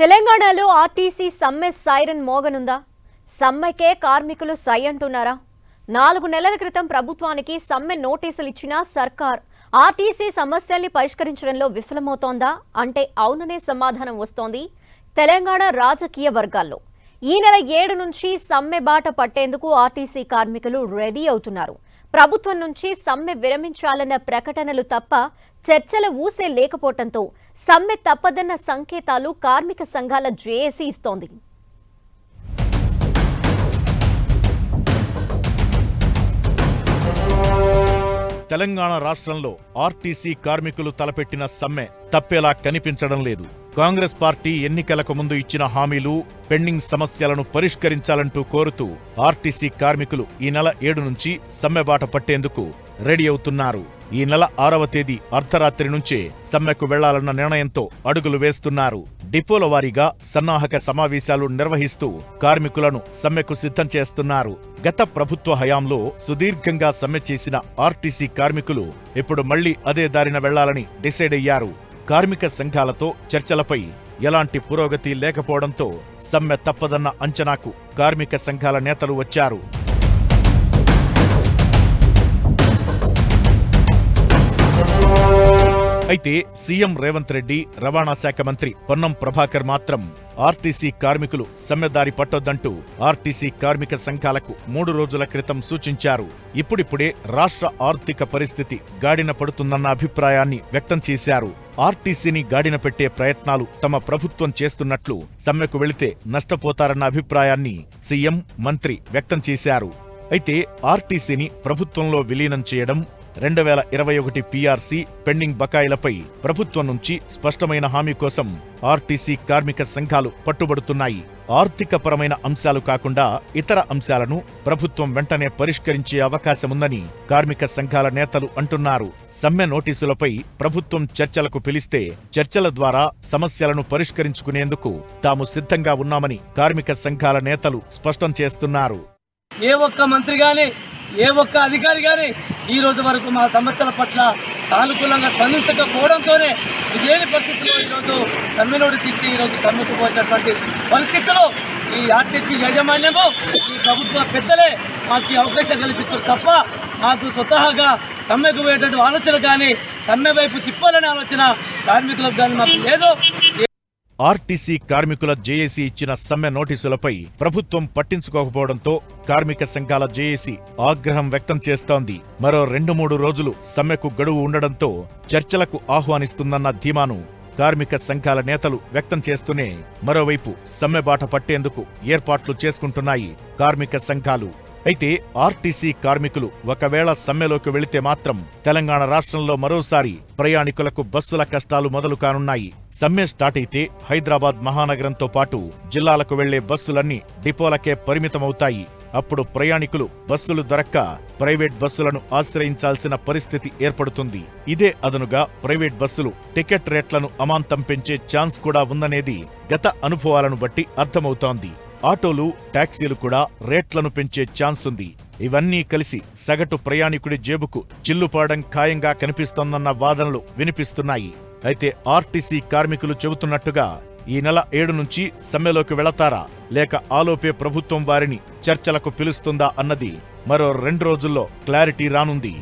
తెలంగాణలో ఆర్టీసీ సమ్మె సైరన్ మోగనుందా? సమ్మెకే కార్మికులు సై అంటున్నారా? నాలుగు నెలల క్రితం ప్రభుత్వానికి సమ్మె నోటీసులు ఇచ్చిన సర్కార్ ఆర్టీసీ సమస్యల్ని పరిష్కరించడంలో విఫలమవుతోందా? అంటే అవుననే సమాధానం వస్తోంది తెలంగాణ రాజకీయ వర్గాల్లో. ఈ నెల ఏడు నుంచి సమ్మె బాట పట్టేందుకు ఆర్టీసీ కార్మికులు రెడీ అవుతున్నారు. ప్రభుత్వం నుంచి సమ్మె విరమించాలన్న ప్రకటనలు తప్ప చర్చల ఊసే లేకపోవడంతో సమ్మె తప్పదన్న సంకేతాలు కార్మిక సంఘాల జేఏసీ ఇస్తోంది. తెలంగాణ రాష్ట్రంలో ఆర్టీసీ కార్మికులు తలపెట్టిన సమ్మె తప్పేలా కనిపించడం లేదు. కాంగ్రెస్ పార్టీ ఎన్నికలకు ముందు ఇచ్చిన హామీలు పెండింగ్ సమస్యలను పరిష్కరించాలంటూ కోరుతూ ఆర్టీసీ కార్మికులు ఈ నెల ఏడు నుంచి సమ్మె బాట పట్టేందుకు రెడీ అవుతున్నారు. ఈ నెల ఆరవ తేదీ అర్ధరాత్రి నుంచే సమ్మెకు వెళ్ళాలన్న నిర్ణయంతో అడుగులు వేస్తున్నారు. డిపోల వారీగా సన్నాహక సమావేశాలు నిర్వహిస్తూ కార్మికులను సమ్మెకు సిద్ధం చేస్తున్నారు. గత ప్రభుత్వ హయాంలో సుదీర్ఘంగా సమ్మె చేసిన ఆర్టీసీ కార్మికులు ఇప్పుడు మళ్ళీ అదే దారిన వెళ్ళాలని డిసైడ్ అయ్యారు. కార్మిక సంఘాలతో చర్చలపై ఎలాంటి పురోగతి లేకపోవడంతో సమ్మె తప్పదన్న అంచనాకు కార్మిక సంఘాల నేతలు వచ్చారు. అయితే సీఎం రేవంత్ రెడ్డి రవాణా శాఖ మంత్రి పొన్నం ప్రభాకర్ మాత్రం ఆర్టీసీ కార్మికులు సమ్మెదారి పట్టొద్దంటూ ఆర్టీసీ కార్మిక సంఘాలకు మూడు రోజుల క్రితం సూచించారు. ఇప్పుడిప్పుడే రాష్ట్ర ఆర్థిక పరిస్థితి గాడిన పడుతుందన్న అభిప్రాయాన్ని వ్యక్తం చేశారు. ఆర్టీసీని గాడిన పెట్టే ప్రయత్నాలు తమ ప్రభుత్వం చేస్తున్నట్లు సమ్మెకు వెళితే నష్టపోతారన్న అభిప్రాయాన్ని సీఎం మంత్రి వ్యక్తం చేశారు. అయితే ఆర్టీసీని ప్రభుత్వంలో విలీనం చేయడం రెండు వేల ఇరవై ఒకటి పీఆర్సీ పెండింగ్ బకాయిలపై ప్రభుత్వం నుంచి స్పష్టమైన హామీ కోసం ఆర్టీసీ కార్మిక సంఘాలు పట్టుబడుతున్నాయి. ఆర్థికపరమైన అంశాలు కాకుండా ఇతర అంశాలను ప్రభుత్వం వెంటనే పరిష్కరించే అవకాశముందని కార్మిక సంఘాల నేతలు అంటున్నారు. సమ్మె నోటీసులపై ప్రభుత్వం చర్చలకు పిలిస్తే చర్చల ద్వారా సమస్యలను పరిష్కరించుకునేందుకు తాము సిద్ధంగా ఉన్నామని కార్మిక సంఘాల నేతలు స్పష్టం చేస్తున్నారు. ఏ ఒక్క మంత్రి గాని ఏ ఒక్క అధికారి గాని ఈ రోజు వరకు మా సమస్యల పట్ల సానుకూలంగా స్పందించకపోవడంతోనే ఇదేని పరిస్థితుల్లో ఈరోజు సమ్మె నోటీస్ ఇచ్చి ఈరోజు సమ్మెకు పరిస్థితిలో పరిస్థితులు ఈ ఆర్టీసీ యాజమాన్యము ఈ ప్రభుత్వ పెద్దలే మాకు ఈ అవకాశం కల్పించారు తప్ప మాకు స్వతహాగా సమ్మెకు పోయేటువంటి ఆలోచన కానీ సమ్మె వైపు తిప్పాలనే ఆలోచన కార్మికులకు కానీ మాకు లేదు. ఆర్టీసీ కార్మికుల జేఏసీ ఇచ్చిన సమ్మె నోటీసులపై ప్రభుత్వం పట్టించుకోకపోవడంతో కార్మిక సంఘాల జేఏసీ ఆగ్రహం వ్యక్తం చేస్తోంది. మరో రెండు మూడు రోజులు సమ్మెకు గడువు ఉండడంతో చర్చలకు ఆహ్వానిస్తుందన్న ధీమాను కార్మిక సంఘాల నేతలు వ్యక్తం చేస్తూనే మరోవైపు సమ్మె బాట పట్టేందుకు ఏర్పాట్లు చేసుకుంటున్నాయి కార్మిక సంఘాలు. అయితే ఆర్టీసీ కార్మికులు ఒకవేళ సమ్మెలోకి వెళితే మాత్రం తెలంగాణ రాష్ట్రంలో మరోసారి ప్రయాణికులకు బస్సుల కష్టాలు మొదలు కానున్నాయి. సమ్మె స్టార్ట్ అయితే హైదరాబాద్ మహానగరంతో పాటు జిల్లాలకు వెళ్ళే బస్సులన్నీ డిపోలకే పరిమితమవుతాయి. అప్పుడు ప్రయాణికులు బస్సులు దొరక్క ప్రైవేట్ బస్సులను ఆశ్రయించాల్సిన పరిస్థితి ఏర్పడుతుంది. ఇదే అదనుగా ప్రైవేట్ బస్సులు టికెట్ రేట్లను అమాంతం పెంచే ఛాన్స్ కూడా ఉందనేది గత అనుభవాలను బట్టి అర్థమవుతోంది. ఆటోలు టాక్సీలు కూడా రేట్లను పెంచే ఛాన్స్ ఉంది ఇవన్నీ కలిసి సగటు ప్రయాణికుడి జేబుకు చిల్లుపాడడం ఖాయంగా కనిపిస్తోందన్న వాదనలు వినిపిస్తున్నాయి. అయితే ఆర్టీసీ కార్మికులు చెబుతున్నట్టుగా ఈ నెల ఏడు నుంచి సమ్మెలోకి వెళతారా? లేక ఆలోపే ప్రభుత్వం వారిని చర్చలకు పిలుస్తుందా అన్నది మరో రెండు రోజుల్లో క్లారిటీ రానుంది.